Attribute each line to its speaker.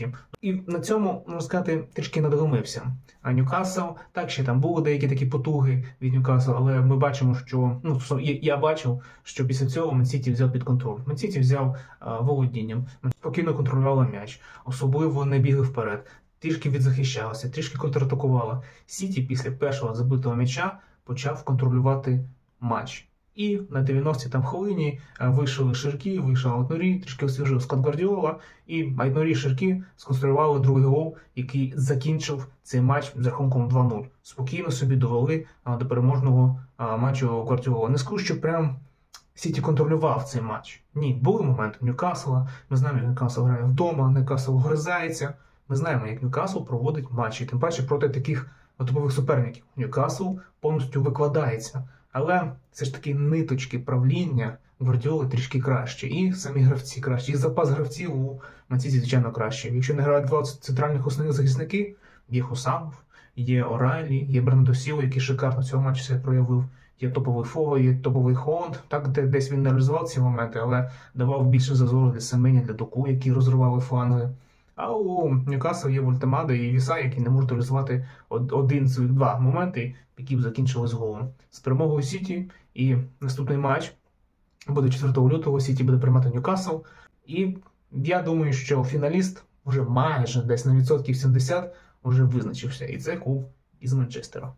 Speaker 1: Сіті. І на цьому можна сказати трішки надломився. А Ньюкасл, так ще там були деякі такі потуги від Ньюкасл, але ми бачимо, що ну я бачив, що після цього Мансіті взяв під контроль. Мансіті взяв а, володінням, спокійно контролювала м'яч, особливо не бігли вперед. Трішки відзахищалася, трішки контратакувала. Сіті після першого забитого м'яча почав контролювати матч. І на 90-й там хвилині е, вийшли Ширкі, вийшов Айтнурі, трішки освіжив склад Гвардіола, і Айтнурі і Ширкі сконструювали другий гол, який закінчив цей матч з рахунком 2-0. Спокійно собі довели а, до переможного а, матчу Гвардіола. Не скажу, що прям Сіті контролював цей матч. Ні, були моменти Ньюкасла. Ми знаємо, як Ньюкасл грає вдома, Ньюкасл гризається. Ми знаємо, як Ньюкасл проводить матчі, тим паче проти таких топових суперників. Ньюкасл повністю викладається. Але все ж таки ниточки правління Гвардіоли трішки краще. І самі гравці краще. І запас гравців у Манціті, звичайно, краще. Якщо не грають два центральних основних захисники, є Хусамов, є Орайлі, є Брендосіл, який шикарно цього матчу себе проявив. Є топовий Фого, є топовий Холланд. Так, де десь він не реалізував ці моменти, але давав більше зазору для Семеня, для Доку, які розривали фланги. А у Ньюкасл є Вольтемада і Віса, які не можуть реалізувати один з своїх два моменти, які б закінчились голом. З перемогою Сіті і наступний матч буде 4 лютого. Сіті буде приймати Ньюкасл. І я думаю, що фіналіст вже майже десь на відсотків 70 вже визначився. І це клуб із Манчестера.